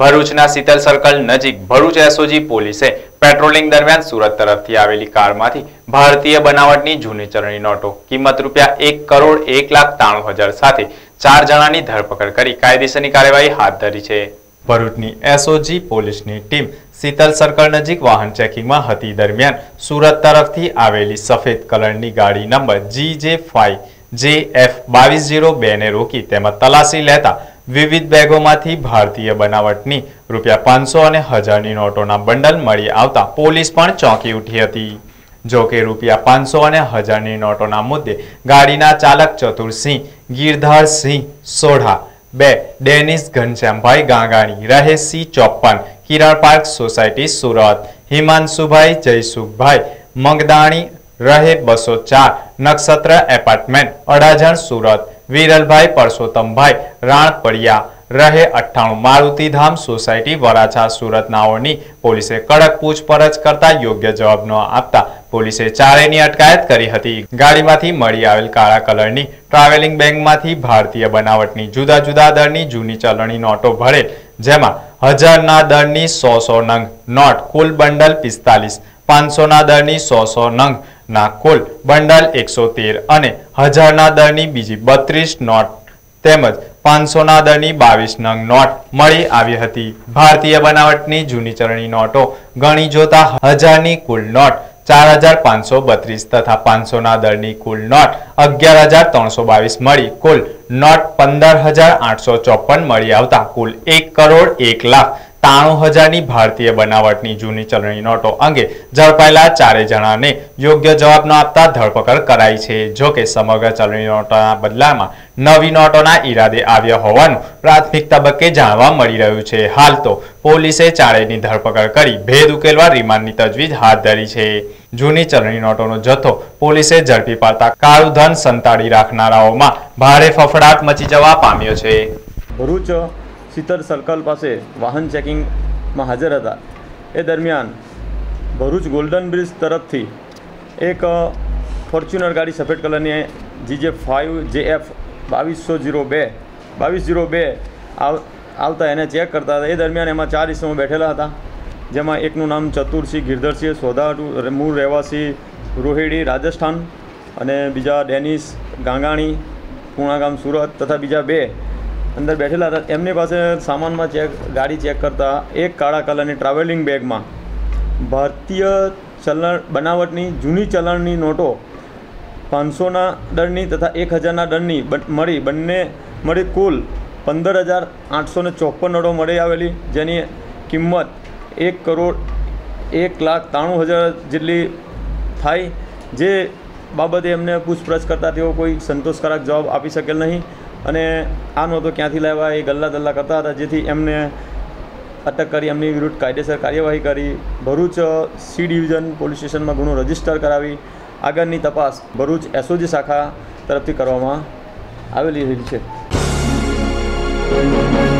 ભરૂચના શીતલ સર્કલ નજીક ભરૂચ એસઓજી પોલીસે પેટ્રોલિંગ દરમિયાન સુરત તરફથી આવેલી કારમાંથી ભારતીય બનાવટની જૂની ચલણી નોટો, કિંમત રૂપિયા એક કરોડ એક લાખ ત્રાણું હજાર સાથે ચાર જણાની ધરપકડ કરી કાયદેસરની કાર્યવાહી હાથ ધરી છે. ભરૂચની એસઓજી પોલીસની ટીમ શીતલ સર્કલ નજીક વાહન ચેકિંગમાં હતી. દરમિયાન સુરત તરફથી આવેલી સફેદ કલરની ગાડી નંબર જી જે ફાઈવ જે એફ બાવીસ જીરો બેને રોકી તેમાં તલાશી લેતા વિવિધ બેગોમાંથી ભારતીય બનાવટની રૂપિયા પાંચસો અને હજારની નોટોના બંડલ મળી આવતા પોલીસ પણ ચોંકી ઉઠી હતી. જો કે રૂપિયા પાંચસો અને હજારની નોટોના મુદ્દે ગાડીના ચાલક ચતુરસિંહ ગિરધારસિંહ સોઢા, બે ડેનિસ ઘનશ્યામભાઈ ગાંગાણી રહે સી ચોપ્પન, કિરણ પાર્ક સોસાયટી, સુરત, હિમાંશુભાઈ જયસુખભાઈ, મંગદાણી, રહે બસો ચાર નક્ષત્ર એપાર્ટમેન્ટ. અડાજણ, સુરત. વિરલભાઈ પરસોત્તમભાઈ. રાણપડિયા. રહે અઠ્ઠાણું મારુતિધામ સોસાયટી વરાછા, સુરત. નાઓની પોલીસે કડક પૂછપરછ કરતા યોગ્ય જવાબ ન આપતા પોલીસે ચારેની અટકાયત કરી હતી. ગાડીમાંથી મળી આવેલ કાળા કલરની ટ્રાવેલિંગ બેગમાંથી ભારતીય બનાવટની જુદા જુદા દરની જૂની ચલણી નોટો ભરેલ, જેમાં હજારના દરની સો સો નંગ નોટ, કુલ બંડલ પિસ્તાલીસ, પાંચસોના દરની સો સો નંગ ના કુલ બંડલ એકસો તેર અને હજારના દરની બીજી બત્રીસ નોટ તેમજ પાંચસોના દરની બાવીસ નંગ નોટ મળી આવી હતી. ભારતીય બનાવટની જૂની ચરણી નોટો ગણી જોતા હજારની કુલ નોટ ચાર હજાર પાંચસો બત્રીસ તથા પાંચસોના દરની કુલ નોટ અગિયાર હજાર ત્રણસો બાવીસ મળી. કુલ નોટ પંદર હજાર આઠસો ચોપન મળી આવતા કુલ એક કરોડ એક લાખ ત્રાણું હજારની ભારતીય બનાવટની જૂની ચલણી નોટો અંગે ઝડપાયેલા ચારે જણાને યોગ્ય જવાબ ન આપતા ધરપકડ કરાઈ છે. જો કે સમગ્ર ચલણી નોટોના બદલામાં નવી નોટોના ઈરાદે આવ્યા હોવાનું પ્રાથમિક તબક્કે જાણવા મળી રહ્યું છે. હાલ તો પોલીસે ચારેયની ધરપકડ કરી ભેદ ઉકેલવા રિમાન્ડની તજવીજ હાથ ધરી છે. જૂની ચલણી નોટોનો જથ્થો પોલીસે ઝડપી પાડતા કાળું ધન સંતાડી રાખનારાઓમાં ભારે ફફડાટ મચી જવા પામ્યો છે. ભરૂચ શીતળ સર્કલ પાસે વાહન ચેકિંગમાં હાજર હતા. એ દરમિયાન ભરૂચ ગોલ્ડન બ્રિજ તરફથી એક ફોર્ચ્યુનર ગાડી સફેદ કલરની જીજે ફાઇવ જે એફ બાવીસો જીરો બે, બાવીસ જીરો બે આવ, આવતા એને ચેક કરતા હતા. એ દરમિયાન એમાં ચાર ઇસમો બેઠેલા હતા, જેમાં એકનું નામ ચતુરસિંહ ગિરધરસિંહ સોદા મૂળ રહેવાસી રોહિડી રાજસ્થાન અને બીજા ડેનિસ ગાંગાણી પૂણાગામ સુરત તથા બીજા બે અંદર બેઠેલા હતા. એમની પાસે સામાનમાં ચેક ગાડી ચેક કરતા એક કાળા કલરની ટ્રાવેલિંગ બેગમાં ભારતીય ચલણ, બનાવટની જૂની ચલણની નોટો પાંચસોના દરની તથા એક હજારના દરની મળી. બંને મળી કુલ પંદર હજાર આઠસો ને ચોપન નોટો મળી આવેલી, જેની કિંમત એક કરોડ એક લાખ ત્રાણું હજાર જેટલી થાય. જે બાબતે એમને પૂછપરછ કરતા તેઓ કોઈ સંતોષકારક જવાબ આપી શકેલ નહીં. અને આ તો ક્યાંથી લાવ્યા? એ ગલ્લા દલ્લા કરતા હતા, જેથી એમને અટક કરી, એમની વિરુદ્ધ કાયદેસર કાર્યવાહી કરી. ભરૂચ સી ડિવિઝન પોલીસ સ્ટેશનમાં ગુનો રજિસ્ટર કરાવી. આગળની તપાસ ભરૂચ એસઓજી શાખા તરફથી કરવામાં આવેલી છે.